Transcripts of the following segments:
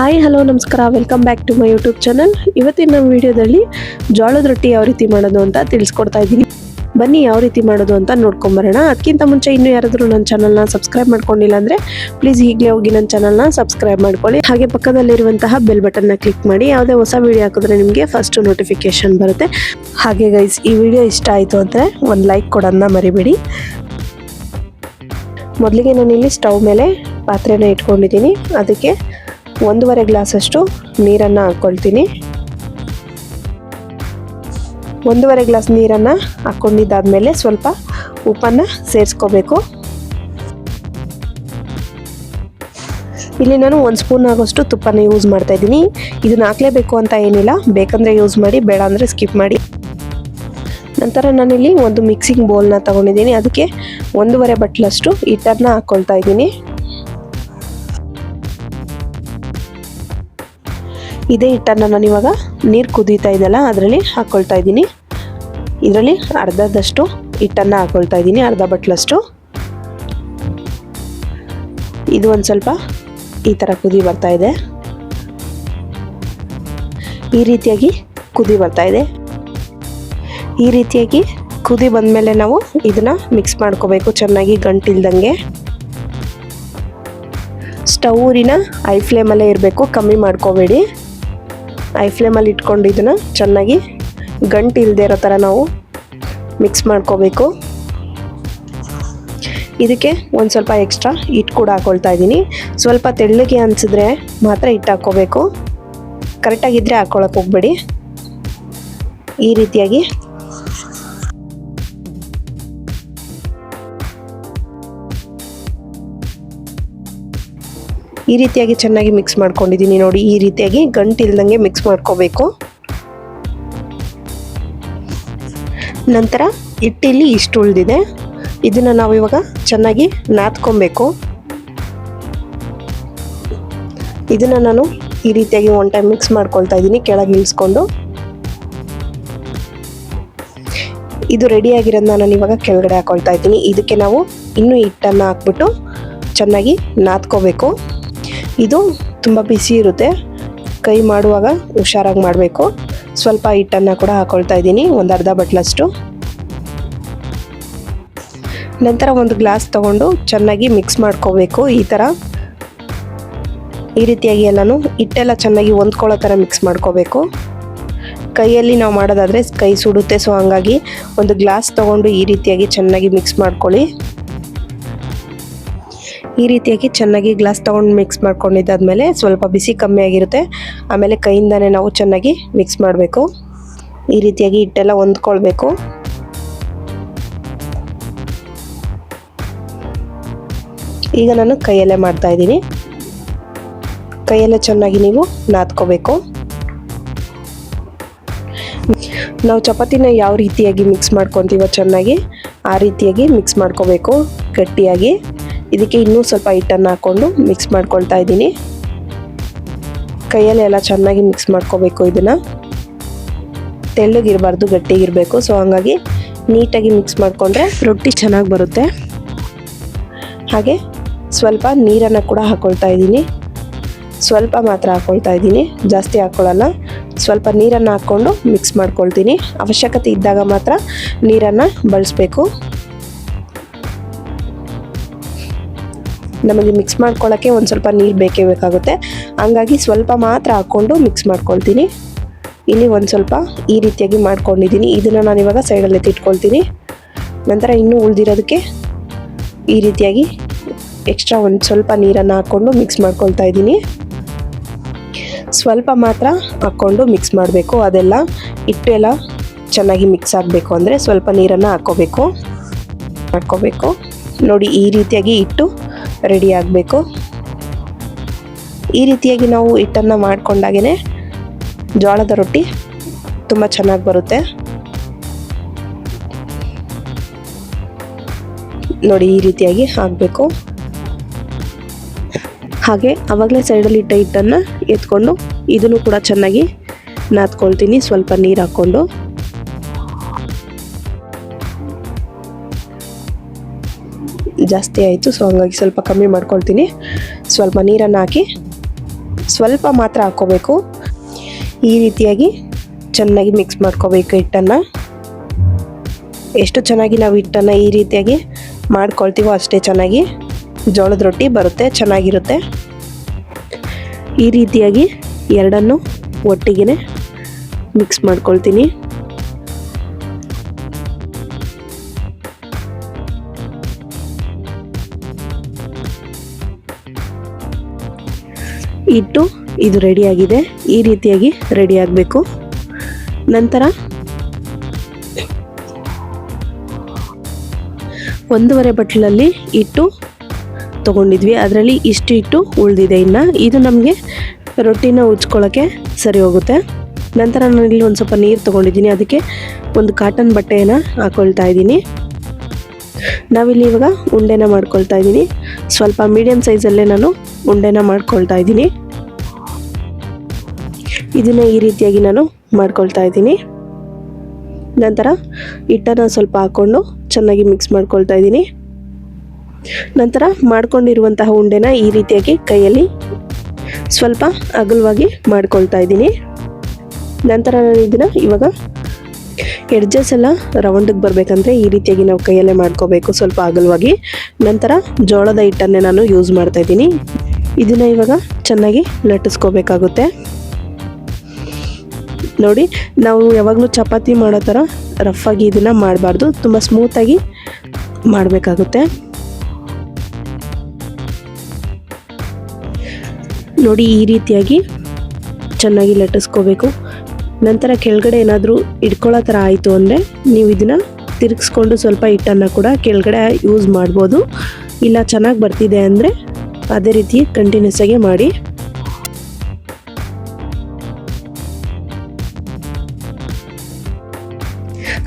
Hi, hello, ನಮಸ್ಕಾರ. Welcome back to my YouTube channel ಇವತ್ತಿನ ನಮ್ಮ ವಿಡಿಯೋದಲ್ಲಿ ಜೋಳದ ರೊಟ್ಟಿ ಯಾವ ರೀತಿ ಮಾಡೋದು ಅಂತ ತಿಳಿಸ್ಕೊಡ್ತಾ ಇದ್ದೀನಿ. ಬನ್ನಿ, ಯಾವ ರೀತಿ ಮಾಡೋದು ಅಂತ ನೋಡ್ಕೊಂಬರೋಣ. ಅದಕ್ಕಿಂತ ಮುಂಚೆ ಇನ್ನೂ ಯಾರಾದರೂ ನನ್ನ ಚಾನಲ್ನ ಸಬ್ಸ್ಕ್ರೈಬ್ ಮಾಡ್ಕೊಂಡಿಲ್ಲ ಅಂದರೆ ಪ್ಲೀಸ್ ಈಗಲೇ ಹೋಗಿ ನನ್ನ ಚಾನಲ್ನ ಸಬ್ಸ್ಕ್ರೈಬ್ ಮಾಡ್ಕೊಳ್ಳಿ. ಹಾಗೆ ಪಕ್ಕದಲ್ಲಿರುವಂತಹ ಬೆಲ್ ಬಟನ್ನ ಕ್ಲಿಕ್ ಮಾಡಿ. ಯಾವುದೇ ಹೊಸ ವಿಡಿಯೋ ಹಾಕಿದ್ರೆ ನಿಮಗೆ ಫಸ್ಟ್ ನೋಟಿಫಿಕೇಶನ್ ಬರುತ್ತೆ. ಹಾಗೆ ಗೈಸ್ ಈ ವಿಡಿಯೋ ಇಷ್ಟ ಆಯಿತು ಅಂದರೆ ಒಂದು ಲೈಕ್ ಕೊಡೋದನ್ನ ಮರಿಬೇಡಿ. ಮೊದಲಿಗೆ ನಾನಿಲ್ಲಿ ಸ್ಟವ್ ಮೇಲೆ ಪಾತ್ರೆನ ಇಟ್ಕೊಂಡಿದ್ದೀನಿ. ಅದಕ್ಕೆ ಒಂದೂವರೆ ಗ್ಲಾಸಷ್ಟು ನೀರನ್ನು ಹಾಕ್ಕೊಳ್ತೀನಿ. ಒಂದೂವರೆ ಗ್ಲಾಸ್ ನೀರನ್ನು ಹಾಕ್ಕೊಂಡಿದ್ದಾದಮೇಲೆ ಸ್ವಲ್ಪ ಉಪ್ಪನ್ನು ಸೇರಿಸ್ಕೋಬೇಕು. ಇಲ್ಲಿ ನಾನು ಒಂದು ಸ್ಪೂನ್ ಆಗೋಷ್ಟು ತುಪ್ಪನ ಯೂಸ್ ಮಾಡ್ತಾ ಇದ್ದೀನಿ. ಇದನ್ನ ಹಾಕ್ಲೇಬೇಕು ಅಂತ ಏನಿಲ್ಲ, ಬೇಕಂದರೆ ಯೂಸ್ ಮಾಡಿ, ಬೇಡ ಅಂದರೆ ಸ್ಕಿಪ್ ಮಾಡಿ. ನಂತರ ನಾನಿಲ್ಲಿ ಒಂದು ಮಿಕ್ಸಿಂಗ್ ಬೌಲ್ನ ತಗೊಂಡಿದ್ದೀನಿ. ಅದಕ್ಕೆ ಒಂದೂವರೆ ಬಟ್ಲಷ್ಟು ಹಿಟ್ಟನ್ನು ಹಾಕ್ಕೊಳ್ತಾ ಇದ್ದೀನಿ. ಇದೇ ಹಿಟ್ಟನ್ನು ನಾನು ಇವಾಗ ನೀರು ಕುದೀತಾ ಇದೆಯಲ್ಲ, ಅದರಲ್ಲಿ ಹಾಕ್ಕೊಳ್ತಾ ಇದ್ದೀನಿ. ಇದರಲ್ಲಿ ಅರ್ಧದಷ್ಟು ಹಿಟ್ಟನ್ನು ಹಾಕ್ಕೊಳ್ತಾ ಇದ್ದೀನಿ, ಅರ್ಧ ಬಟ್ಲಷ್ಟು. ಇದು ಒಂದು ಸ್ವಲ್ಪ ಈ ಥರ ಕುದಿ ಬರ್ತಾ ಇದೆ. ಈ ರೀತಿಯಾಗಿ ಕುದಿ ಬರ್ತಾ ಇದೆ. ಈ ರೀತಿಯಾಗಿ ಕುದಿ ಬಂದಮೇಲೆ ನಾವು ಇದನ್ನು ಮಿಕ್ಸ್ ಮಾಡ್ಕೋಬೇಕು, ಚೆನ್ನಾಗಿ ಗಂಟಿಲ್ದಂಗೆ. ಸ್ಟವ್ ಊರಿನ ಐ ಫ್ಲೇಮಲ್ಲೇ ಇರಬೇಕು, ಕಮ್ಮಿ ಮಾಡ್ಕೋಬೇಡಿ. ಐ ಫ್ಲೇಮಲ್ಲಿ ಇಟ್ಕೊಂಡು ಇದನ್ನು ಚೆನ್ನಾಗಿ ಗಂಟು ಇಲ್ಲದೆ ಇರೋ ಥರ ನಾವು ಮಿಕ್ಸ್ ಮಾಡ್ಕೋಬೇಕು. ಇದಕ್ಕೆ ಒಂದು ಸ್ವಲ್ಪ ಎಕ್ಸ್ಟ್ರಾ ಹಿಟ್ಟು ಕೂಡ ಹಾಕ್ಕೊಳ್ತಾ ಇದ್ದೀನಿ. ಸ್ವಲ್ಪ ತೆಳ್ಳಗೆ ಅನಿಸಿದ್ರೆ ಮಾತ್ರ ಹಿಟ್ಟು ಹಾಕ್ಕೋಬೇಕು ಕರೆಕ್ಟಾಗಿದ್ದರೆ ಹಾಕ್ಕೊಳಕ್ಕೆ ಹೋಗ್ಬೇಡಿ. ಈ ರೀತಿಯಾಗಿ ಈ ರೀತಿಯಾಗಿ ಚೆನ್ನಾಗಿ ಮಿಕ್ಸ್ ಮಾಡ್ಕೊಂಡಿದ್ದೀನಿ ನೋಡಿ, ಈ ರೀತಿಯಾಗಿ ಗಂಟಿಲ್ದಂಗೆ ಮಿಕ್ಸ್ ಮಾಡ್ಕೋಬೇಕು. ನಂತರ ಹಿಟ್ಟಿಲಿ ಇಷ್ಟು ಉಳಿದಿದೆ. ಇದನ್ನು ನಾವು ಇವಾಗ ಚೆನ್ನಾಗಿ ನಾದ್ಕೊಬೇಕು. ಇದನ್ನು ನಾನು ಈ ರೀತಿಯಾಗಿ ಒನ್ ಟೈಮ್ ಮಿಕ್ಸ್ ಮಾಡ್ಕೊಳ್ತಾ ಇದ್ದೀನಿ, ಕೆಳಗೆ ಇಳಿಸ್ಕೊಂಡು ಇದು ರೆಡಿಯಾಗಿರೋದನ್ನ ನಾನು ಇವಾಗ ಕೆಳಗಡೆ ಹಾಕೊಳ್ತಾ ಇದ್ದೀನಿ. ಇದಕ್ಕೆ ನಾವು ಇನ್ನೂ ಹಿಟ್ಟನ್ನು ಹಾಕ್ಬಿಟ್ಟು ಚೆನ್ನಾಗಿ ನಾದ್ಕೋಬೇಕು. ಇದು ತುಂಬ ಬಿಸಿ ಇರುತ್ತೆ. ಕೈ ಮಾಡುವಾಗ ಹುಷಾರಾಗಿ ಮಾಡಬೇಕು. ಸ್ವಲ್ಪ ಹಿಟ್ಟನ್ನು ಕೂಡ ಹಾಕೊಳ್ತಾ ಇದ್ದೀನಿ, ಒಂದು ಅರ್ಧ ಬಟ್ಲಷ್ಟು. ನಂತರ ಒಂದು ಗ್ಲಾಸ್ ತಗೊಂಡು ಚೆನ್ನಾಗಿ ಮಿಕ್ಸ್ ಮಾಡ್ಕೋಬೇಕು ಈ ಥರ ಈ ರೀತಿಯಾಗಿ ಎಲ್ಲನೂ ಹಿಟ್ಟೆಲ್ಲ ಚೆನ್ನಾಗಿ ಹೊಂದ್ಕೊಳ್ಳೋ ಥರ ಮಿಕ್ಸ್ ಮಾಡ್ಕೋಬೇಕು. ಕೈಯಲ್ಲಿ ನಾವು ಮಾಡೋದಾದರೆ ಕೈ ಸುಡುತ್ತೆ ಸೊ ಹಂಗಾಗಿ ಒಂದು ಗ್ಲಾಸ್ ತೊಗೊಂಡು ಈ ರೀತಿಯಾಗಿ ಚೆನ್ನಾಗಿ ಮಿಕ್ಸ್ ಮಾಡ್ಕೊಳ್ಳಿ. ಈ ರೀತಿಯಾಗಿ ಚೆನ್ನಾಗಿ ಗ್ಲಾಸ್ ತೊಗೊಂಡು ಮಿಕ್ಸ್ ಮಾಡ್ಕೊಂಡಿದ್ದಾದಮೇಲೆ ಸ್ವಲ್ಪ ಬಿಸಿ ಕಮ್ಮಿ ಆಗಿರುತ್ತೆ. ಆಮೇಲೆ ಕೈಯಿಂದನೇ ನಾವು ಚೆನ್ನಾಗಿ ಮಿಕ್ಸ್ ಮಾಡಬೇಕು. ಈ ರೀತಿಯಾಗಿ ಹಿಟ್ಟೆಲ್ಲ ಹೊಂದ್ಕೊಳ್ಬೇಕು. ಈಗ ನಾನು ಕೈಯಲ್ಲೇ ಮಾಡ್ತಾ ಇದ್ದೀನಿ. ಕೈಯಲ್ಲೇ ಚೆನ್ನಾಗಿ ನೀವು ನಾದ್ಕೋಬೇಕು. ನಾವು ಚಪಾತಿನ ಯಾವ ರೀತಿಯಾಗಿ ಮಿಕ್ಸ್ ಮಾಡ್ಕೊತೀವೋ ಚೆನ್ನಾಗಿ, ಆ ರೀತಿಯಾಗಿ ಮಿಕ್ಸ್ ಮಾಡ್ಕೋಬೇಕು. ಗಟ್ಟಿಯಾಗಿ. ಇದಕ್ಕೆ ಇನ್ನೂ ಸ್ವಲ್ಪ ಹಿಟ್ಟನ್ನು ಹಾಕ್ಕೊಂಡು ಮಿಕ್ಸ್ ಮಾಡ್ಕೊಳ್ತಾ ಇದ್ದೀನಿ. ಕೈಯಲ್ಲಿ ಎಲ್ಲ ಚೆನ್ನಾಗಿ ಮಿಕ್ಸ್ ಮಾಡ್ಕೋಬೇಕು ಇದನ್ನು. ತೆಳ್ಳಗಿರಬಾರ್ದು, ಗಟ್ಟಿಗಿರಬೇಕು. ಸೊ ಹಂಗಾಗಿ ನೀಟಾಗಿ ಮಿಕ್ಸ್ ಮಾಡಿಕೊಂಡ್ರೆ ರೊಟ್ಟಿ ಚೆನ್ನಾಗಿ ಬರುತ್ತೆ. ಹಾಗೆ ಸ್ವಲ್ಪ ನೀರನ್ನು ಕೂಡ ಹಾಕ್ಕೊಳ್ತಾ ಇದ್ದೀನಿ. ಸ್ವಲ್ಪ ಮಾತ್ರ ಹಾಕ್ಕೊಳ್ತಾ ಇದ್ದೀನಿ. ಜಾಸ್ತಿ ಹಾಕ್ಕೊಳ್ಳಲ್ಲ ಸ್ವಲ್ಪ ನೀರನ್ನು ಹಾಕ್ಕೊಂಡು ಮಿಕ್ಸ್ ಮಾಡ್ಕೊಳ್ತೀನಿ. ಅವಶ್ಯಕತೆ ಇದ್ದಾಗ ಮಾತ್ರ ನೀರನ್ನು ಬಳಸಬೇಕು. ನಮಗೆ ಮಿಕ್ಸ್ ಮಾಡ್ಕೊಳ್ಳೋಕ್ಕೆ ಒಂದು ಸ್ವಲ್ಪ ನೀರು ಬೇಕೇ ಬೇಕಾಗುತ್ತೆ. ಹಂಗಾಗಿ ಸ್ವಲ್ಪ ಮಾತ್ರ ಹಾಕ್ಕೊಂಡು ಮಿಕ್ಸ್ ಮಾಡ್ಕೊಳ್ತೀನಿ. ಇಲ್ಲಿ ಒಂದು ಸ್ವಲ್ಪ ಈ ರೀತಿಯಾಗಿ ಮಾಡ್ಕೊಂಡಿದ್ದೀನಿ. ಇದನ್ನು ನಾನು ಇವಾಗ ಸೈಡಲ್ಲಿ ಎತ್ತಿಟ್ಕೊಳ್ತೀನಿ ನಂತರ ಇನ್ನೂ ಉಳಿದಿರೋದಕ್ಕೆ ಈ ರೀತಿಯಾಗಿ ಎಕ್ಸ್ಟ್ರಾ ಒಂದು ಸ್ವಲ್ಪ ನೀರನ್ನು ಹಾಕ್ಕೊಂಡು ಮಿಕ್ಸ್ ಮಾಡ್ಕೊಳ್ತಾ ಇದ್ದೀನಿ. ಸ್ವಲ್ಪ ಮಾತ್ರ ಹಾಕ್ಕೊಂಡು ಮಿಕ್ಸ್ ಮಾಡಬೇಕು. ಅದೆಲ್ಲ ಹಿಟ್ಟೆಲ್ಲ ಚೆನ್ನಾಗಿ ಮಿಕ್ಸ್ ಆಗಬೇಕು ಅಂದರೆ ಸ್ವಲ್ಪ ನೀರನ್ನು ಹಾಕ್ಕೋಬೇಕು. ಮಾಡ್ಕೋಬೇಕು. ನೋಡಿ ಈ ರೀತಿಯಾಗಿ ಹಿಟ್ಟು ರೆಡಿ ಆಗಬೇಕು. ಈ ರೀತಿಯಾಗಿ ನಾವು ಹಿಟ್ಟನ್ನು ಮಾಡಿಕೊಂಡಾಗೇ ಜೋಳದ ರೊಟ್ಟಿ ತುಂಬ ಚೆನ್ನಾಗಿ ಬರುತ್ತೆ. ನೋಡಿ ಈ ರೀತಿಯಾಗಿ ಹಾಕಬೇಕು. ಹಾಗೆ ಆವಾಗಲೇ ಸೈಡಲ್ಲಿ ಇಟ್ಟ ಹಿಟ್ಟನ್ನು ಎತ್ಕೊಂಡು ಇದನ್ನು ಕೂಡ ಚೆನ್ನಾಗಿ ನಾದ್ಕೊಳ್ತೀನಿ. ಸ್ವಲ್ಪ ನೀರು ಹಾಕ್ಕೊಂಡು. ಜಾಸ್ತಿ ಆಯಿತು ಸೊ ಹಂಗಾಗಿ ಸ್ವಲ್ಪ ಕಮ್ಮಿ ಮಾಡ್ಕೊಳ್ತೀನಿ. ಸ್ವಲ್ಪ ನೀರನ್ನು ಹಾಕಿ, ಸ್ವಲ್ಪ ಮಾತ್ರ ಹಾಕ್ಕೋಬೇಕು ಈ ರೀತಿಯಾಗಿ ಚೆನ್ನಾಗಿ ಮಿಕ್ಸ್ ಮಾಡ್ಕೋಬೇಕು ಹಿಟ್ಟನ್ನು. ಎಷ್ಟು ಚೆನ್ನಾಗಿ ನಾವು ಹಿಟ್ಟನ್ನು ಈ ರೀತಿಯಾಗಿ ಮಾಡ್ಕೊಳ್ತೀವೋ ಅಷ್ಟೇ ಚೆನ್ನಾಗಿ ಜೋಳದ ರೊಟ್ಟಿ ಬರುತ್ತೆ, ಚೆನ್ನಾಗಿರುತ್ತೆ. ಈ ರೀತಿಯಾಗಿ ಎರಡನ್ನು ಒಟ್ಟಿಗೆ ಮಿಕ್ಸ್ ಮಾಡ್ಕೊಳ್ತೀನಿ. ಇಟ್ಟು ಇದು ರೆಡಿಯಾಗಿದೆ. ಈ ರೀತಿಯಾಗಿ ರೆಡಿ ಆಗಬೇಕು. ನಂತರ ಒಂದೂವರೆ ಬಟ್ಲಲ್ಲಿ ಇಟ್ಟು ತೊಗೊಂಡಿದ್ವಿ. ಅದರಲ್ಲಿ ಇಷ್ಟು ಇಟ್ಟು ಉಳಿದಿದೆ ಇನ್ನು. ಇದು ನಮಗೆ ರೊಟ್ಟಿನ ಉಜ್ಕೊಳ್ಳೋಕ್ಕೆ ಸರಿ ಹೋಗುತ್ತೆ. ನಂತರ ನಾನು ಇಲ್ಲಿ ಒಂದು ಸ್ವಲ್ಪ ನೀರು ತೊಗೊಂಡಿದ್ದೀನಿ. ಅದಕ್ಕೆ ಒಂದು ಕಾಟನ್ ಬಟ್ಟೆಯನ್ನು ಹಾಕ್ಕೊಳ್ತಾ ಇದ್ದೀನಿ. ನಾವಿಲ್ಲಿ ಇವಾಗ ಉಂಡೆನ ಮಾಡ್ಕೊಳ್ತಾ ಇದ್ದೀನಿ. ಸ್ವಲ್ಪ ಮೀಡಿಯಮ್ ಸೈಜಲ್ಲೇ ನಾನು ಉಂಡೆನ ಮಾಡ್ಕೊಳ್ತಾ ಇದ್ದೀನಿ. ಇದನ್ನ ಈ ರೀತಿಯಾಗಿ ನಾನು ಮಾಡ್ಕೊಳ್ತಾ ಇದ್ದೀನಿ. ನಂತರ ಹಿಟ್ಟನ್ನು ಸ್ವಲ್ಪ ಹಾಕ್ಕೊಂಡು ಚೆನ್ನಾಗಿ ಮಿಕ್ಸ್ ಮಾಡ್ಕೊಳ್ತಾ ಇದ್ದೀನಿ. ನಂತರ ಮಾಡ್ಕೊಂಡಿರುವಂತಹ ಉಂಡೆನ ಈ ರೀತಿಯಾಗಿ ಕೈಯಲ್ಲಿ ಸ್ವಲ್ಪ ಅಗಲವಾಗಿ ಮಾಡ್ಕೊಳ್ತಾ ಇದ್ದೀನಿ. ನಂತರ ನಾನು ಇದನ್ನು ಇವಾಗ ಎಡ್ಜಸ್ ಎಲ್ಲ ರೌಂಡಿಗೆ ಬರಬೇಕಂದ್ರೆ ಈ ರೀತಿಯಾಗಿ ನಾವು ಕೈಯಲ್ಲೇ ಮಾಡ್ಕೋಬೇಕು ಸ್ವಲ್ಪ ಅಗಲವಾಗಿ. ನಂತರ ಜೋಳದ ಹಿಟ್ಟನ್ನೇ ನಾನು ಯೂಸ್ ಮಾಡ್ತಾ ಇದ್ದೀನಿ. ಇದನ್ನು ಇವಾಗ ಚೆನ್ನಾಗಿ ಲಟ್ಟಿಸ್ಕೋಬೇಕಾಗುತ್ತೆ. ನೋಡಿ, ನಾವು ಯಾವಾಗಲೂ ಚಪಾತಿ ಮಾಡೋ ಥರ ರಫಾಗಿ ಇದನ್ನು ಮಾಡಬಾರ್ದು. ತುಂಬ ಸ್ಮೂತಾಗಿ ಮಾಡಬೇಕಾಗುತ್ತೆ. ನೋಡಿ, ಈ ರೀತಿಯಾಗಿ ಚೆನ್ನಾಗಿ ಲಟ್ಟಿಸ್ಕೋಬೇಕು. ನಂತರ ಕೆಳಗಡೆ ಏನಾದರೂ ಇಟ್ಕೊಳ್ಳೋ ಥರ ಆಯಿತು ಅಂದರೆ ನೀವು ಇದನ್ನು ತಿರುಗಿಸ್ಕೊಂಡು ಸ್ವಲ್ಪ ಹಿಟ್ಟನ್ನು ಕೂಡ ಕೆಳಗಡೆ ಯೂಸ್ ಮಾಡ್ಬೋದು. ಇಲ್ಲ ಚೆನ್ನಾಗಿ ಬರ್ತಿದೆ ಅಂದರೆ ಅದೇ ರೀತಿ ಕಂಟಿನ್ಯೂಸ್ ಆಗಿ ಮಾಡಿ.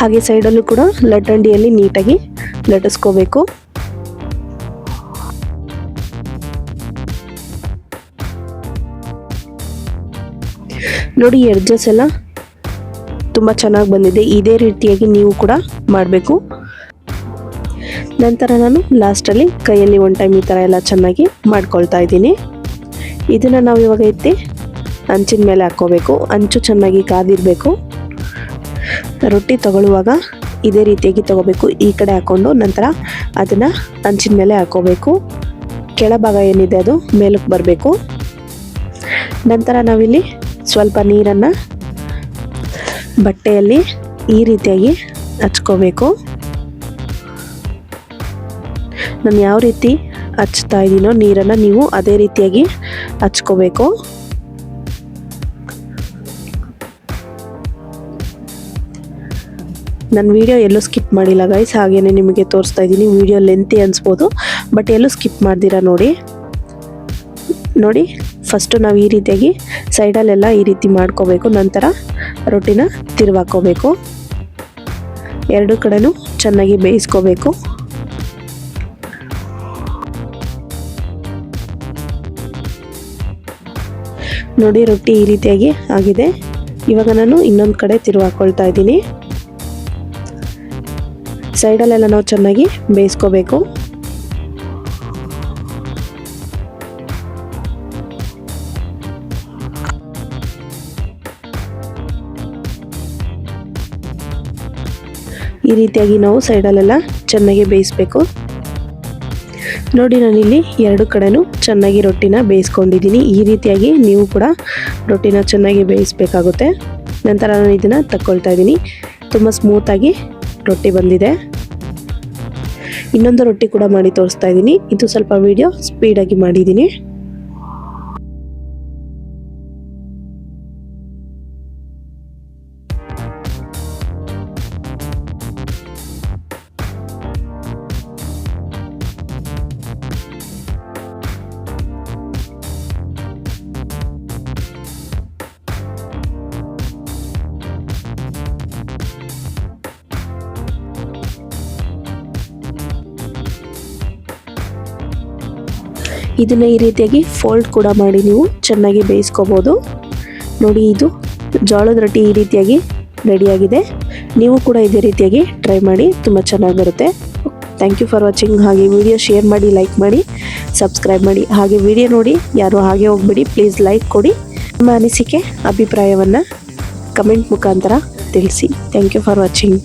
ಹಾಗೆ ಸೈಡಲ್ಲೂ ಕೂಡ ಲಟ್ಟಂಡಿಯಲ್ಲಿ ನೀಟಾಗಿ ಲಟ್ಟಿಸ್ಕೋಬೇಕು. ನೋಡಿ ಎಡ್ಜಸ್ ಎಲ್ಲ ತುಂಬ ಚೆನ್ನಾಗಿ ಬಂದಿದೆ. ಇದೇ ರೀತಿಯಾಗಿ ನೀವು ಕೂಡ ಮಾಡಬೇಕು. ನಂತರ ನಾನು ಲಾಸ್ಟಲ್ಲಿ ಕೈಯಲ್ಲಿ ಒನ್ ಟೈಮ್ ಈ ಥರ ಎಲ್ಲ ಚೆನ್ನಾಗಿ ಮಾಡ್ಕೊಳ್ತಾ ಇದ್ದೀನಿ. ಇದನ್ನು ನಾವು ಇವಾಗ ಎತ್ತಿ ಹಂಚಿನ ಮೇಲೆ ಹಾಕ್ಕೋಬೇಕು. ಅಂಚು ಚೆನ್ನಾಗಿ ಕಾದಿರಬೇಕು. ರೊಟ್ಟಿ ತಗೊಳ್ಳುವಾಗ ಇದೇ ರೀತಿಯಾಗಿ ತಗೋಬೇಕು. ಈ ಕಡೆ ಹಾಕ್ಕೊಂಡು ನಂತರ ಅದನ್ನು ಹಂಚಿನ ಮೇಲೆ ಹಾಕ್ಕೋಬೇಕು. ಕೆಳಭಾಗ ಏನಿದೆ ಅದು ಮೇಲಕ್ಕೆ ಬರಬೇಕು. ನಂತರ ನಾವಿಲ್ಲಿ ಸ್ವಲ್ಪ ನೀರನ್ನು ಬಟ್ಟೆಯಲ್ಲಿ ಈ ರೀತಿಯಾಗಿ ಹಚ್ಕೋಬೇಕು. ನಾನು ಯಾವ ರೀತಿ ಹಚ್ತಾ ಇದ್ದೀನೋ ನೀರನ್ನು ನೀವು ಅದೇ ರೀತಿಯಾಗಿ ಹಚ್ಕೋಬೇಕು. ನನ್ನ ವೀಡಿಯೋ ಎಲ್ಲೂ ಸ್ಕಿಪ್ ಮಾಡಿಲ್ಲ ಗೈಸ್ ಹಾಗೇನೆ ನಿಮಗೆ ತೋರಿಸ್ತಾ ಇದ್ದೀನಿ ವಿಡಿಯೋ ಲೆಂತಿ ಅನಿಸ್ಬೋದು ಬಟ್ ಎಲ್ಲೂ ಸ್ಕಿಪ್ ಮಾಡ್ದಿರಾ ನೋಡಿ. ನೋಡಿ ಫಸ್ಟು ನಾವು ಈ ರೀತಿಯಾಗಿ ಸೈಡಲ್ಲೆಲ್ಲ ಈ ರೀತಿ ಮಾಡ್ಕೋಬೇಕು, ನಂತರ ರೊಟ್ಟಿನ ತಿರುವಾಕೋಬೇಕು. ಎರಡು ಕಡೆಯೂ ಚೆನ್ನಾಗಿ ಬೇಯಿಸ್ಕೋಬೇಕು. ನೋಡಿ ರೊಟ್ಟಿ ಈ ರೀತಿಯಾಗಿ ಆಗಿದೆ. ಇವಾಗ ನಾನು ಇನ್ನೊಂದು ಕಡೆ ತಿರುವು ಹಾಕ್ಕೊಳ್ತಾ ಇದ್ದೀನಿ. ಸೈಡಲ್ಲೆಲ್ಲ ನಾವು ಚೆನ್ನಾಗಿ ಬೇಯಿಸ್ಕೋಬೇಕು. ಈ ರೀತಿಯಾಗಿ ನಾವು ಸೈಡಲ್ಲೆಲ್ಲ ಚೆನ್ನಾಗಿ ಬೇಯಿಸ್ಬೇಕು. ನೋಡಿ, ನಾನಿಲ್ಲಿ ಎರಡು ಕಡೆನೂ ಚೆನ್ನಾಗಿ ರೊಟ್ಟಿನ ಬೇಯಿಸ್ಕೊಂಡಿದ್ದೀನಿ. ಈ ರೀತಿಯಾಗಿ ನೀವು ಕೂಡ ರೊಟ್ಟಿನ ಚೆನ್ನಾಗಿ ಬೇಯಿಸ್ಬೇಕಾಗುತ್ತೆ. ನಂತರ ನಾನು ಇದನ್ನು ತಕ್ಕೊಳ್ತಾ ಇದ್ದೀನಿ. ತುಂಬ ಸ್ಮೂತಾಗಿ ರೊಟ್ಟಿ ಬಂದಿದೆ. ಇನ್ನೊಂದು ರೊಟ್ಟಿ ಕೂಡ ಮಾಡಿ ತೋರಿಸ್ತಾ ಇದ್ದೀನಿ. ಇದು ಸ್ವಲ್ಪ ವಿಡಿಯೋ ಸ್ಪೀಡಾಗಿ ಮಾಡಿದ್ದೀನಿ. ಇದನ್ನು ಈ ರೀತಿಯಾಗಿ ಫೋಲ್ಡ್ ಕೂಡ ಮಾಡಿ ನೀವು ಚೆನ್ನಾಗಿ ಬೇಯಿಸ್ಕೋಬೋದು. ನೋಡಿ ಇದು ಜೋಳದ ರೊಟ್ಟಿ ಈ ರೀತಿಯಾಗಿ ರೆಡಿಯಾಗಿದೆ ನೀವು ಕೂಡ ಇದೇ ರೀತಿಯಾಗಿ ಟ್ರೈ ಮಾಡಿ, ತುಂಬ ಚೆನ್ನಾಗಿ ಬರುತ್ತೆ ಥ್ಯಾಂಕ್ ಯು ಫಾರ್ ವಾಚಿಂಗ್ ಹಾಗೆ ವಿಡಿಯೋ ಶೇರ್ ಮಾಡಿ ಲೈಕ್ ಮಾಡಿ ಸಬ್ಸ್ಕ್ರೈಬ್ ಮಾಡಿ. ಹಾಗೆ ವಿಡಿಯೋ ನೋಡಿ, ಯಾರು ಹಾಗೆ ಹೋಗ್ಬೇಡಿ ಪ್ಲೀಸ್ ಲೈಕ್ ಕೊಡಿ. ನಿಮ್ಮ ಅನಿಸಿಕೆ, ಅಭಿಪ್ರಾಯವನ್ನು ಕಮೆಂಟ್ ಮುಖಾಂತರ ತಿಳಿಸಿ. Thank you for watching